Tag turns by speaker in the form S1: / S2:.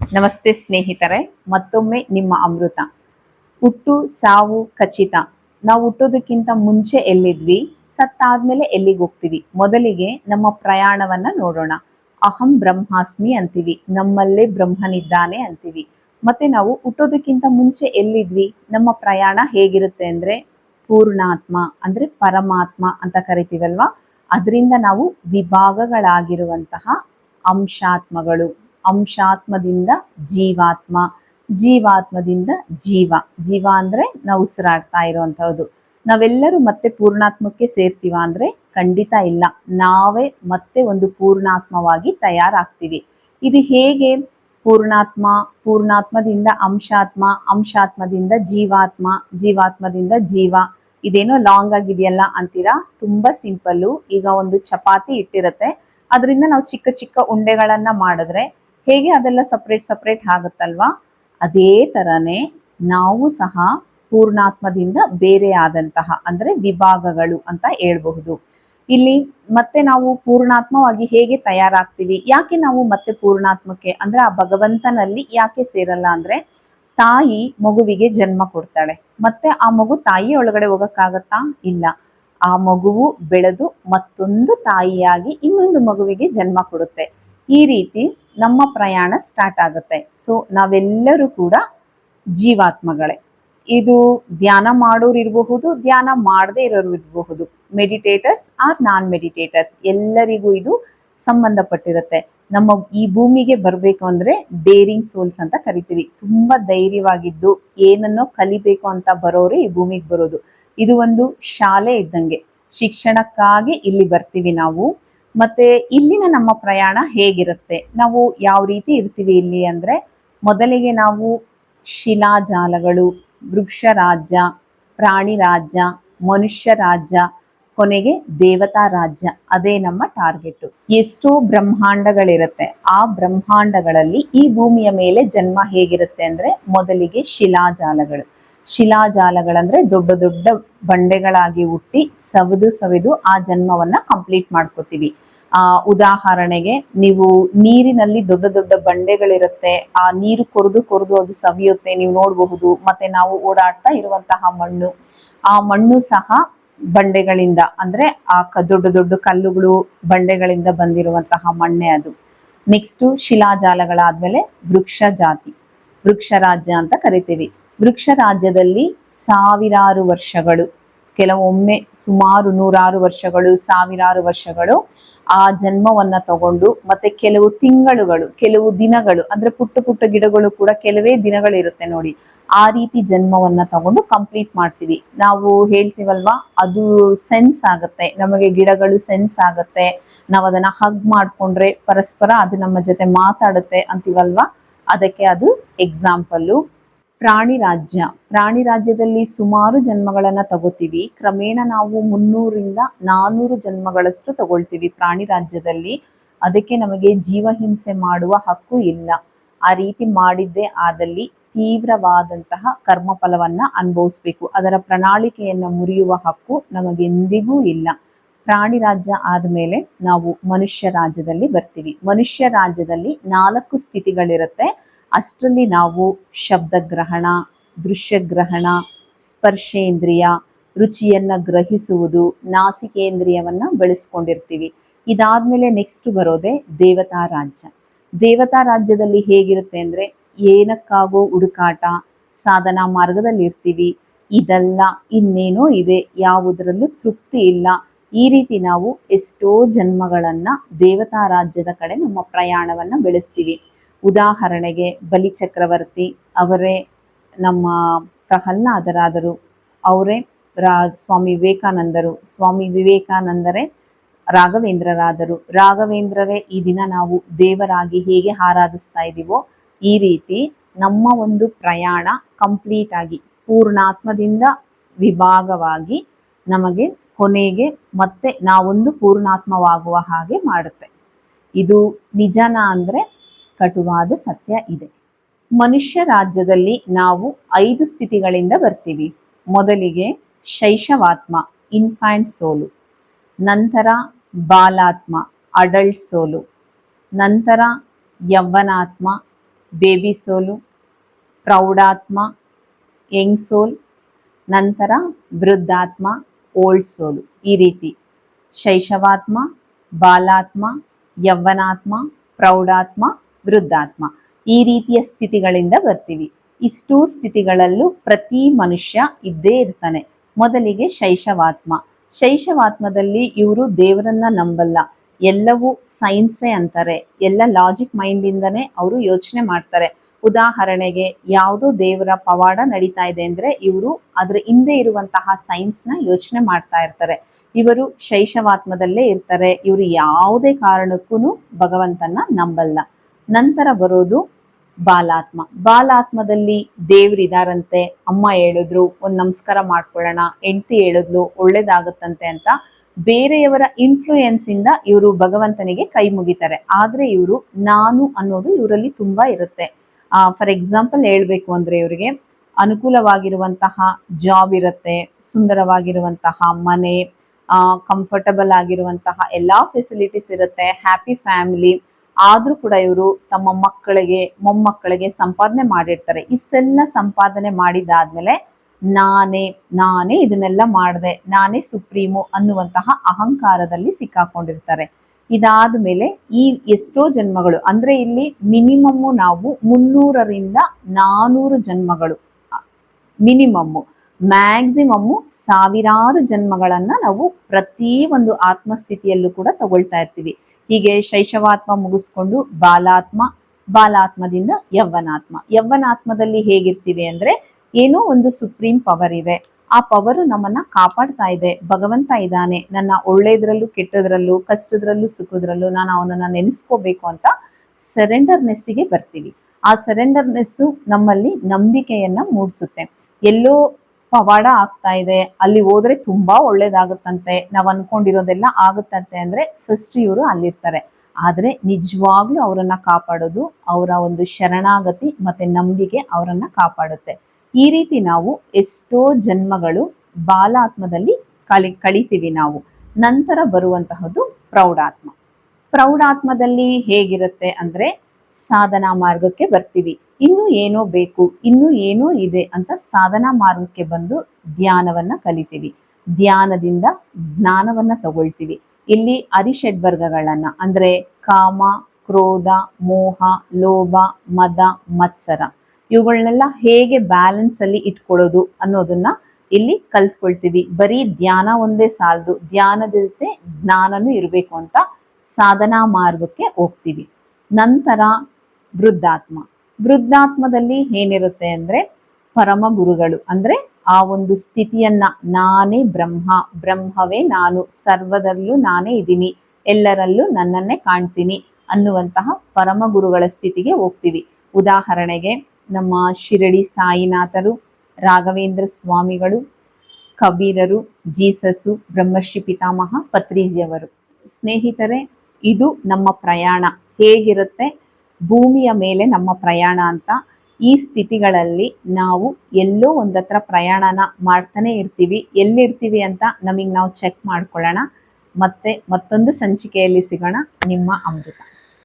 S1: ನಮಸ್ತೆ ಸ್ನೇಹಿತರೆ, ಮತ್ತೊಮ್ಮೆ ನಿಮ್ಮ ಅಮೃತ. ಹುಟ್ಟು, ಸಾವು, ಖಚಿತ. ನಾವು ಹುಟ್ಟೋದಕ್ಕಿಂತ ಮುಂಚೆ ಎಲ್ಲಿದ್ವಿ, ಸತ್ತಾದ್ಮೇಲೆ ಎಲ್ಲಿಗೆ ಹೋಗ್ತೀವಿ? ಮೊದಲಿಗೆ ನಮ್ಮ ಪ್ರಯಾಣವನ್ನ ನೋಡೋಣ. ಅಹಂ ಬ್ರಹ್ಮಾಸ್ಮಿ ಅಂತೀವಿ, ನಮ್ಮಲ್ಲೇ ಬ್ರಹ್ಮನಿದ್ದಾನೆ ಅಂತೀವಿ. ಮತ್ತೆ ನಾವು ಹುಟ್ಟೋದಕ್ಕಿಂತ ಮುಂಚೆ ಎಲ್ಲಿದ್ವಿ, ನಮ್ಮ ಪ್ರಯಾಣ ಹೇಗಿರುತ್ತೆ ಅಂದ್ರೆ, ಪೂರ್ಣಾತ್ಮ ಅಂದ್ರೆ ಪರಮಾತ್ಮ ಅಂತ ಕರಿತೀವಲ್ವಾ? ಅದರಿಂದ ನಾವು ವಿಭಾಗಗಳಾಗಿರುವಂತಹ ಅಂಶಾತ್ಮಗಳು. ಅಂಶಾತ್ಮದಿಂದ ಜೀವಾತ್ಮ, ಜೀವಾತ್ಮದಿಂದ ಜೀವ. ಜೀವ ಅಂದ್ರೆ ನಾವು ಉಸಿರಾಡ್ತಾ ಇರುವಂತಹದ್ದು ನಾವೆಲ್ಲರೂ ಮತ್ತೆ ಪೂರ್ಣಾತ್ಮಕ್ಕೆ ಸೇರ್ತೀವ ಅಂದ್ರೆ ಖಂಡಿತ ಇಲ್ಲ. ನಾವೇ ಮತ್ತೆ ಒಂದು ಪೂರ್ಣಾತ್ಮವಾಗಿ ತಯಾರಾಗ್ತೀವಿ. ಇದು ಹೇಗೆ? ಪೂರ್ಣಾತ್ಮ, ಪೂರ್ಣಾತ್ಮದಿಂದ ಅಂಶಾತ್ಮ, ಅಂಶಾತ್ಮದಿಂದ ಜೀವಾತ್ಮ, ಜೀವಾತ್ಮದಿಂದ ಜೀವ. ಇದೇನೋ ಲಾಂಗ್ ಆಗಿದೆಯಲ್ಲ ಅಂತೀರಾ? ತುಂಬಾ ಸಿಂಪಲ್ಲು ಈಗ ಒಂದು ಚಪಾತಿ ಇಟ್ಟಿರತ್ತೆ. ಅದರಿಂದ ನಾವು ಚಿಕ್ಕ ಚಿಕ್ಕ ಉಂಡೆಗಳನ್ನ ಮಾಡಿದ್ರೆ ಹೇಗೆ ಅದೆಲ್ಲ ಸಪ್ರೇಟ್ ಸಪ್ರೇಟ್ ಆಗುತ್ತಲ್ವಾ? ಅದೇ ತರನೇ ನಾವು ಸಹ ಪೂರ್ಣಾತ್ಮದಿಂದ ಬೇರೆ ಆದಂತಹ, ಅಂದ್ರೆ ವಿಭಾಗಗಳು ಅಂತ ಹೇಳ್ಬಹುದು. ಇಲ್ಲಿ ಮತ್ತೆ ನಾವು ಪೂರ್ಣಾತ್ಮವಾಗಿ ಹೇಗೆ ತಯಾರಾಗ್ತೀವಿ? ಯಾಕೆ ನಾವು ಮತ್ತೆ ಪೂರ್ಣಾತ್ಮಕ್ಕೆ, ಅಂದ್ರೆ ಆ ಭಗವಂತನಲ್ಲಿ ಯಾಕೆ ಸೇರಲ್ಲ ಅಂದ್ರೆ ತಾಯಿ ಮಗುವಿಗೆ ಜನ್ಮ ಕೊಡ್ತಾಳೆ. ಮತ್ತೆ ಆ ಮಗು ತಾಯಿ ಒಳಗಡೆ ಹೋಗಕ್ಕಾಗತ್ತಾ? ಇಲ್ಲ. ಆ ಮಗುವು ಬೆಳೆದು ಮತ್ತೊಂದು ತಾಯಿಯಾಗಿ ಇನ್ನೊಂದು ಮಗುವಿಗೆ ಜನ್ಮ ಕೊಡುತ್ತೆ. ಈ ರೀತಿ ನಮ್ಮ ಪ್ರಯಾಣ ಸ್ಟಾರ್ಟ್ ಆಗುತ್ತೆ. ಸೊ ನಾವೆಲ್ಲರೂ ಕೂಡ ಜೀವಾತ್ಮಗಳೇ. ಇದು ಧ್ಯಾನ ಮಾಡೋರು ಇರಬಹುದು, ಧ್ಯಾನ ಮಾಡದೇ ಇರೋರು ಇರಬಹುದು. ಮೆಡಿಟೇಟರ್ಸ್ ಆರ್ ನಾನ್ ಮೆಡಿಟೇಟರ್ಸ್ ಎಲ್ಲರಿಗೂ ಇದು ಸಂಬಂಧಪಟ್ಟಿರುತ್ತೆ. ನಮ್ಮ ಈ ಭೂಮಿಗೆ ಬರಬೇಕು ಅಂದ್ರೆ ಡೇರಿಂಗ್ ಸೋಲ್ಸ್ ಅಂತ ಕರಿತೀವಿ. ತುಂಬಾ ಧೈರ್ಯವಾಗಿದ್ದು ಏನನ್ನೋ ಕಲಿಬೇಕು ಅಂತ ಬರೋರು ಈ ಭೂಮಿಗೆ ಬರೋದು. ಇದು ಒಂದು ಶಾಲೆ ಇದ್ದಂಗೆ. ಶಿಕ್ಷಣಕ್ಕಾಗಿ ಇಲ್ಲಿ ಬರ್ತೀವಿ ನಾವು. ಮತ್ತೆ ಇಲ್ಲಿನ ನಮ್ಮ ಪ್ರಯಾಣ ಹೇಗಿರುತ್ತೆ? ನಾವು ಯಾವ ರೀತಿ ಇರ್ತೀವಿ ಇಲ್ಲಿ ಅಂದ್ರೆ ಮೊದಲಿಗೆ ನಾವು ಶಿಲಾಜಾಲಗಳು ವೃಕ್ಷ ರಾಜ್ಯ ಪ್ರಾಣಿ ರಾಜ್ಯ ಮನುಷ್ಯ ರಾಜ್ಯ ಕೊನೆಗೆ ದೇವತಾ ರಾಜ್ಯ, ಅದೇ ನಮ್ಮ ಟಾರ್ಗೆಟ್. ಎಷ್ಟೋ ಬ್ರಹ್ಮಾಂಡಗಳಿರುತ್ತೆ. ಆ ಬ್ರಹ್ಮಾಂಡಗಳಲ್ಲಿ ಈ ಭೂಮಿಯ ಮೇಲೆ ಜನ್ಮ ಹೇಗಿರುತ್ತೆ ಅಂದ್ರೆ ಮೊದಲಿಗೆ ಶಿಲಾಜಾಲಗಳು. ಶಿಲಾಜಾಲಗಳಂದ್ರೆ ದೊಡ್ಡ ದೊಡ್ಡ ಬಂಡೆಗಳಾಗಿ ಹುಟ್ಟಿ ಸವಿದು ಸವಿದು ಆ ಜನ್ಮವನ್ನ ಕಂಪ್ಲೀಟ್ ಮಾಡ್ಕೋತೀವಿ. ಆ ಉದಾಹರಣೆಗೆ ನೀವು ನೀರಿನಲ್ಲಿ ದೊಡ್ಡ ದೊಡ್ಡ ಬಂಡೆಗಳಿರುತ್ತೆ, ಆ ನೀರು ಕೊರೆದು ಕೊರೆದು ಅದು ಸವಿಯುತ್ತೆ, ನೀವು ನೋಡಬಹುದು, ಮತ್ತೆ ನಾವು ಓಡಾಡ್ತಾ ಇರುವಂತಹ ಮಣ್ಣು. ಆ ಮಣ್ಣು ಸಹ ಬಂಡೆಗಳಿಂದ, ಅಂದ್ರೆ ಆ ದೊಡ್ಡ ದೊಡ್ಡ ಕಲ್ಲುಗಳು ಬಂಡೆಗಳಿಂದ ಬಂದಿರುವಂತಹ ಮಣ್ಣೆ ಅದು. ನೆಕ್ಸ್ಟ್ ಶಿಲಾಜಾಲಗಳಾದ್ಮೇಲೆ ವೃಕ್ಷ ಜಾತಿ ವೃಕ್ಷ ರಾಜ್ಯ ಅಂತ ಕರಿತೀವಿ. ವೃಕ್ಷ ರಾಜ್ಯದಲ್ಲಿ ಸಾವಿರಾರು ವರ್ಷಗಳು, ಕೆಲವೊಮ್ಮೆ ಸುಮಾರು ನೂರಾರು ವರ್ಷಗಳು, ಸಾವಿರಾರು ವರ್ಷಗಳು ಆ ಜನ್ಮವನ್ನ ತಗೊಂಡು ಮತ್ತೆ ಕೆಲವು ತಿಂಗಳುಗಳು, ಕೆಲವು ದಿನಗಳು, ಅಂದ್ರೆ ಪುಟ್ಟ ಪುಟ್ಟ ಗಿಡಗಳು ಕೂಡ ಕೆಲವೇ ದಿನಗಳಿರುತ್ತೆ ನೋಡಿ. ಆ ರೀತಿ ಜನ್ಮವನ್ನ ತಗೊಂಡು ಕಂಪ್ಲೀಟ್ ಮಾಡ್ತೀವಿ. ನಾವು ಹೇಳ್ತೀವಲ್ವಾ, ಅದು ಸೆನ್ಸ್ ಆಗುತ್ತೆ. ನಮಗೆ ಗಿಡಗಳು ಸೆನ್ಸ್ ಆಗುತ್ತೆ. ನಾವು ಅದನ್ನ ಹಗ್ ಮಾಡ್ಕೊಂಡ್ರೆ ಪರಸ್ಪರ ಅದು ನಮ್ಮ ಜೊತೆ ಮಾತಾಡುತ್ತೆ ಅಂತೀವಲ್ವಾ? ಅದಕ್ಕೆ ಅದು ಎಕ್ಸಾಂಪಲ್ಲು ಪ್ರಾಣಿ ರಾಜ್ಯ. ಪ್ರಾಣಿ ರಾಜ್ಯದಲ್ಲಿ ಸುಮಾರು ಜನ್ಮಗಳನ್ನು ತಗೋತೀವಿ. ಕ್ರಮೇಣ ನಾವು ಮುನ್ನೂರಿಂದ ನಾನ್ನೂರು ಜನ್ಮಗಳಷ್ಟು ತಗೊಳ್ತೀವಿ ಪ್ರಾಣಿ ರಾಜ್ಯದಲ್ಲಿ. ಅದಕ್ಕೆ ನಮಗೆ ಜೀವಹಿಂಸೆ ಮಾಡುವ ಹಕ್ಕು ಇಲ್ಲ. ಆ ರೀತಿ ಮಾಡಿದ್ದೇ ಆದಲ್ಲಿ ತೀವ್ರವಾದಂತಹ ಕರ್ಮಫಲವನ್ನ ಅನುಭವಿಸ್ಬೇಕು. ಅದರ ಪ್ರಣಾಳಿಕೆಯನ್ನು ಮುರಿಯುವ ಹಕ್ಕು ನಮಗೆಂದಿಗೂ ಇಲ್ಲ. ಪ್ರಾಣಿ ರಾಜ್ಯ ಆದಮೇಲೆ ನಾವು ಮನುಷ್ಯ ರಾಜ್ಯದಲ್ಲಿ ಬರ್ತೀವಿ. ಮನುಷ್ಯ ರಾಜ್ಯದಲ್ಲಿ ನಾಲ್ಕು ಸ್ಥಿತಿಗಳಿರುತ್ತೆ. ಅಷ್ಟರಲ್ಲಿ ನಾವು ಶಬ್ದಗ್ರಹಣ ದೃಶ್ಯಗ್ರಹಣ ಸ್ಪರ್ಶೇಂದ್ರಿಯ ರುಚಿಯನ್ನು ಗ್ರಹಿಸುವುದು, ನಾಸಿಕೇಂದ್ರಿಯವನ್ನು ಬೆಳೆಸ್ಕೊಂಡಿರ್ತೀವಿ. ಇದಾದಮೇಲೆ ನೆಕ್ಸ್ಟ್ ಬರೋದೇ ದೇವತಾ ರಾಜ್ಯ. ದೇವತಾ ರಾಜ್ಯದಲ್ಲಿ ಹೇಗಿರುತ್ತೆ ಅಂದರೆ ಏನಕ್ಕಾಗೋ ಹುಡುಕಾಟ, ಸಾಧನಾ ಮಾರ್ಗದಲ್ಲಿ ಇರ್ತೀವಿ ಇದೆಲ್ಲ ಇನ್ನೇನೋ ಇದೆ, ಯಾವುದರಲ್ಲೂ ತೃಪ್ತಿ ಇಲ್ಲ. ಈ ರೀತಿ ನಾವು ಎಷ್ಟೋ ಜನ್ಮಗಳನ್ನು ದೇವತಾ ರಾಜ್ಯದ ಕಡೆ ನಮ್ಮ ಪ್ರಯಾಣವನ್ನು ಬೆಳೆಸ್ತೀವಿ. ಉದಾಹರಣೆಗೆ ಬಲಿ ಚಕ್ರವರ್ತಿ ಅವರೇ ನಮ್ಮ ಪ್ರಹ್ಲಾದರಾದರು. ಅವರೇ ರಾ, ಸ್ವಾಮಿ ವಿವೇಕಾನಂದರು. ಸ್ವಾಮಿ ವಿವೇಕಾನಂದರೇ ರಾಘವೇಂದ್ರರಾದರು. ರಾಘವೇಂದ್ರರೇ, ಈ ದಿನ ನಾವು ದೇವರಾಗಿ ಹೇಗೆ ಆರಾಧಿಸ್ತಾ ಇದ್ದೀವೋ, ಈ ರೀತಿ ನಮ್ಮ ಒಂದು ಪ್ರಯಾಣ ಕಂಪ್ಲೀಟ್ ಆಗಿ, ಪೂರ್ಣಾತ್ಮದಿಂದ ವಿಭಾಗವಾಗಿ ನಮಗೆ ಕೊನೆಗೆ ಮತ್ತೆ ನಾವೊಂದು ಪೂರ್ಣಾತ್ಮವಾಗುವ ಹಾಗೆ ಮಾಡುತ್ತೆ. ಇದು ನಿಜನ ಅಂದ್ರೆ ಕಟುವಾದ ಸತ್ಯ ಇದೆ. ಮನುಷ್ಯ ರಾಜ್ಯದಲ್ಲಿ ನಾವು ಐದು ಸ್ಥಿತಿಗಳಿಂದ ಬರ್ತೀವಿ. ಮೊದಲಿಗೆ ಶೈಶವಾತ್ಮ ಇನ್ಫ್ಯಾಂಟ್ ಸೋಲು. ನಂತರ ಬಾಲಾತ್ಮ ಅಡಲ್ಟ್ ಸೋಲು. ನಂತರ ಯೌವನಾತ್ಮ ಬೇಬಿ ಸೋಲು. ಪ್ರೌಢಾತ್ಮ ಯಂಗ್ ಸೋಲ್. ನಂತರ ವೃದ್ಧಾತ್ಮ ಓಲ್ಡ್ ಸೋಲು. ಈ ರೀತಿ ಶೈಶವಾತ್ಮ, ಬಾಲಾತ್ಮ, ಯೌವನಾತ್ಮ, ಪ್ರೌಢಾತ್ಮ ವೃದ್ಧಾತ್ಮ. ಈ ರೀತಿಯ ಸ್ಥಿತಿಗಳಿಂದ ಬರ್ತೀವಿ. ಇಷ್ಟು ಸ್ಥಿತಿಗಳಲ್ಲೂ ಪ್ರತಿ ಮನುಷ್ಯ ಇದ್ದೇ ಇರ್ತಾನೆ. ಮೊದಲಿಗೆ ಶೈಶವಾತ್ಮ. ಶೈಶವಾತ್ಮದಲ್ಲಿ ಇವರು ದೇವರನ್ನ ನಂಬಲ್ಲ. ಎಲ್ಲವೂ ಸೈನ್ಸೇ ಅಂತಾರೆ. ಎಲ್ಲ ಲಾಜಿಕ್ ಮೈಂಡಿಂದನೇ ಅವರು ಯೋಚನೆ ಮಾಡ್ತಾರೆ. ಉದಾಹರಣೆಗೆ ಯಾವುದೋ ದೇವರ ಪವಾಡ ನಡೀತಾ ಇದೆ ಅಂದ್ರೆ ಇವರು ಅದ್ರ ಹಿಂದೆ ಇರುವಂತಹ ಸೈನ್ಸ್ನ ಯೋಚನೆ ಮಾಡ್ತಾ ಇರ್ತಾರೆ. ಇವರು ಶೈಶವಾತ್ಮದಲ್ಲೇ ಇರ್ತಾರೆ. ಇವರು ಯಾವುದೇ ಕಾರಣಕ್ಕೂ ಭಗವಂತನ ನಂಬಲ್ಲ. ನಂತರ ಬರೋದು ಬಾಲಾತ್ಮ. ಬಾಲಾತ್ಮದಲ್ಲಿ ದೇವ್ರಿದಾರಂತೆ ಅಮ್ಮ ಹೇಳಿದ್ರು, ಒಂದು ನಮಸ್ಕಾರ ಮಾಡ್ಕೊಳ್ಳೋಣ, ಹೆಂಡತಿ ಹೇಳಿದ್ಲು, ಒಳ್ಳೇದಾಗತ್ತಂತೆ ಅಂತ ಬೇರೆಯವರ ಇನ್ಫ್ಲೂಯೆನ್ಸ್ ಇಂದ ಇವರು ಭಗವಂತನಿಗೆ ಕೈ ಮುಗಿತಾರೆ. ಆದ್ರೆ ಇವರು ನಾನು ಅನ್ನೋದು ಇವರಲ್ಲಿ ತುಂಬಾ ಇರುತ್ತೆ. ಫಾರ್ ಎಕ್ಸಾಂಪಲ್ ಹೇಳ್ಬೇಕು ಅಂದ್ರೆ ಇವರಿಗೆ, ಅನುಕೂಲವಾಗಿರುವಂತಹ ಜಾಬ್ ಇರುತ್ತೆ, ಸುಂದರವಾಗಿರುವಂತಹ ಮನೆ ಕಂಫರ್ಟಬಲ್ ಆಗಿರುವಂತಹ ಎಲ್ಲಾ ಫೆಸಿಲಿಟೀಸ್ ಇರುತ್ತೆ ಹ್ಯಾಪಿ ಫ್ಯಾಮಿಲಿ ಆದ್ರೂ ಕೂಡ ಇವರು ತಮ್ಮ ಮಕ್ಕಳಿಗೆ, ಮೊಮ್ಮಕ್ಕಳಿಗೆ ಸಂಪಾದನೆ ಮಾಡಿರ್ತಾರೆ. ಇಷ್ಟೆಲ್ಲ ಸಂಪಾದನೆ ಮಾಡಿದಾದ್ಮೇಲೆ ನಾನೇ ನಾನೇ ಇದನ್ನೆಲ್ಲ ಮಾಡಿದೆ, ನಾನೇ ಸುಪ್ರೀಮು ಅನ್ನುವಂತಹ ಅಹಂಕಾರದಲ್ಲಿ ಸಿಕ್ಕಾಕೊಂಡಿರ್ತಾರೆ. ಇದಾದ ಮೇಲೆ ಈ ಎಷ್ಟೋ ಜನ್ಮಗಳು, ಅಂದ್ರೆ ಇಲ್ಲಿ ಮಿನಿಮಮ್ಮು ನಾವು ಮುನ್ನೂರರಿಂದ ನಾನೂರು ಜನ್ಮಗಳು, ಮಿನಿಮಮ್ಮು. ಮ್ಯಾಕ್ಸಿಮಮ್ಮು ಸಾವಿರಾರು ಜನ್ಮಗಳನ್ನ ನಾವು ಪ್ರತಿ ಒಂದು ಆತ್ಮಸ್ಥಿತಿಯಲ್ಲೂ ಕೂಡ ತಗೊಳ್ತಾ ಇರ್ತೀವಿ. ಹೀಗೆ ಶೈಶವಾತ್ಮ ಮುಗಿಸ್ಕೊಂಡು ಬಾಲಾತ್ಮ, ಬಾಲಾತ್ಮದಿಂದ ಯವ್ವನಾತ್ಮ ಯವ್ವನಾತ್ಮದಲ್ಲಿ ಹೇಗಿರ್ತೀವಿ ಅಂದ್ರೆ ಏನೋ ಒಂದು ಸುಪ್ರೀಂ ಪವರ್ ಇದೆ. ಆ ಪವರು ನಮ್ಮನ್ನ ಕಾಪಾಡ್ತಾ ಇದೆ. ಭಗವಂತ ಇದ್ದಾನೆ. ನನ್ನ ಒಳ್ಳೇದ್ರಲ್ಲೂ ಕೆಟ್ಟದ್ರಲ್ಲೂ, ಕಷ್ಟದ್ರಲ್ಲೂ ಸುಖದ್ರಲ್ಲೂ ನಾನು ಅವನನ್ನ ನೆನೆಸ್ಕೋಬೇಕು ಅಂತ ಸೆರೆಂಡರ್ನೆಸ್ಸಿಗೆ ಬರ್ತೀವಿ. ಆ ಸೆರೆಂಡರ್ನೆಸ್ಸು ನಮ್ಮಲ್ಲಿ ನಂಬಿಕೆಯನ್ನ ಮೂಡಿಸುತ್ತೆ. ಎಲ್ಲೋ ಪವಾಡ ಆಗ್ತಾ ಇದೆ. ಅಲ್ಲಿ ಹೋದ್ರೆ ತುಂಬಾ ಒಳ್ಳೇದಾಗುತ್ತಂತೆ. ನಾವ್ ಅನ್ಕೊಂಡಿರೋದೆಲ್ಲ ಆಗುತ್ತಂತೆ ಅಂದ್ರೆ ಫಸ್ಟ್ ಇವರು ಅಲ್ಲಿರ್ತಾರೆ. ಆದ್ರೆ ನಿಜವಾಗ್ಲೂ ಅವರನ್ನ ಕಾಪಾಡೋದು ಅವರ ಒಂದು ಶರಣಾಗತಿ ಮತ್ತೆ ನಂಬಿಕೆ ಅವರನ್ನ ಕಾಪಾಡುತ್ತೆ. ಈ ರೀತಿ ನಾವು ಎಷ್ಟೋ ಜನ್ಮಗಳು ಬಾಲಾತ್ಮದಲ್ಲಿ ಕಲಿ ಕಳಿತೀವಿ ನಾವು. ನಂತರ ಬರುವಂತಹದ್ದು ಪ್ರೌಢಾತ್ಮ. ಪ್ರೌಢಾತ್ಮದಲ್ಲಿ ಹೇಗಿರುತ್ತೆ ಅಂದ್ರೆ ಸಾಧನಾ ಮಾರ್ಗಕ್ಕೆ ಬರ್ತೀವಿ. ಇನ್ನು ಏನೋ ಬೇಕು, ಇನ್ನು ಏನೋ ಇದೆ ಅಂತ ಸಾಧನಾ ಮಾರ್ಗಕ್ಕೆ ಬಂದು ಧ್ಯಾನವನ್ನ ಕಲಿತೀವಿ. ಧ್ಯಾನದಿಂದ ಜ್ಞಾನವನ್ನ ತಗೊಳ್ತೀವಿ. ಇಲ್ಲಿ ಅರಿಷಡ್ ವರ್ಗಗಳನ್ನ ಅಂದ್ರೆ ಕಾಮ, ಕ್ರೋಧ, ಮೋಹ, ಲೋಭ, ಮದ, ಮತ್ಸರ. ಇವುಗಳನ್ನೆಲ್ಲ ಹೇಗೆ ಬ್ಯಾಲೆನ್ಸ್ ಅಲ್ಲಿ ಇಟ್ಕೊಳ್ಳೋದು ಅನ್ನೋದನ್ನ ಇಲ್ಲಿ ಕಲ್ತ್ಕೊಳ್ತೀವಿ. ಬರೀ ಧ್ಯಾನ ಒಂದೇ ಸಾಲದು, ಧ್ಯಾನದ ಜೊತೆ ಜ್ಞಾನನೂ ಇರಬೇಕು ಅಂತ ಸಾಧನಾ ಮಾರ್ಗಕ್ಕೆ ಹೋಗ್ತೀವಿ. ನಂತರ ವೃದ್ಧಾತ್ಮ. ವೃದ್ಧಾತ್ಮದಲ್ಲಿ ಏನಿರುತ್ತೆ ಅಂದ್ರೆ ಪರಮ ಗುರುಗಳು. ಅಂದ್ರೆ ಆ ಒಂದು ಸ್ಥಿತಿಯನ್ನ ನಾನೇ ಬ್ರಹ್ಮ, ಬ್ರಹ್ಮವೇ ನಾನು, ಸರ್ವದಲ್ಲೂ ನಾನೇ ಇದ್ದೀನಿ ಎಲ್ಲರಲ್ಲೂ ನನ್ನನ್ನೇ ಕಾಣ್ತೀನಿ ಅನ್ನುವಂತಹ ಪರಮ ಗುರುಗಳ ಸ್ಥಿತಿಗೆ ಹೋಗ್ತೀವಿ. ಉದಾಹರಣೆಗೆ ನಮ್ಮ ಶಿರಡಿ ಸಾಯಿನಾಥರು, ರಾಘವೇಂದ್ರ ಸ್ವಾಮಿಗಳು, ಕಬೀರರು ಜೀಸಸ್ಸು ಬ್ರಹ್ಮರ್ಷಿ ಪಿತಾಮಹ, ಪತ್ರೀಜಿಯವರು. ಸ್ನೇಹಿತರೆ, ಇದು ನಮ್ಮ ಪ್ರಯಾಣ. ಹೇಗಿರುತ್ತೆ? ಭೂಮಿಯ ಮೇಲೆ ನಮ್ಮ ಪ್ರಯಾಣ ಅಂತ ಈ ಸ್ಥಿತಿಗಳಲ್ಲಿ ನಾವು ಎಲ್ಲೋ ಒಂದತ್ರ ಪ್ರಯಾಣನ ಮಾಡ್ತಾನೆ ಇರ್ತೀವಿ. ಎಲ್ಲಿರ್ತೀವಿ ಅಂತ ನಮಗೆ ನಾವು ಚೆಕ್ ಮಾಡ್ಕೊಳ್ಳೋಣ. ಮತ್ತೆ ಮತ್ತೊಂದು ಸಂಚಿಕೆಯಲ್ಲಿ ಸಿಗೋಣ. ನಿಮ್ಮ ಅಮೃತ.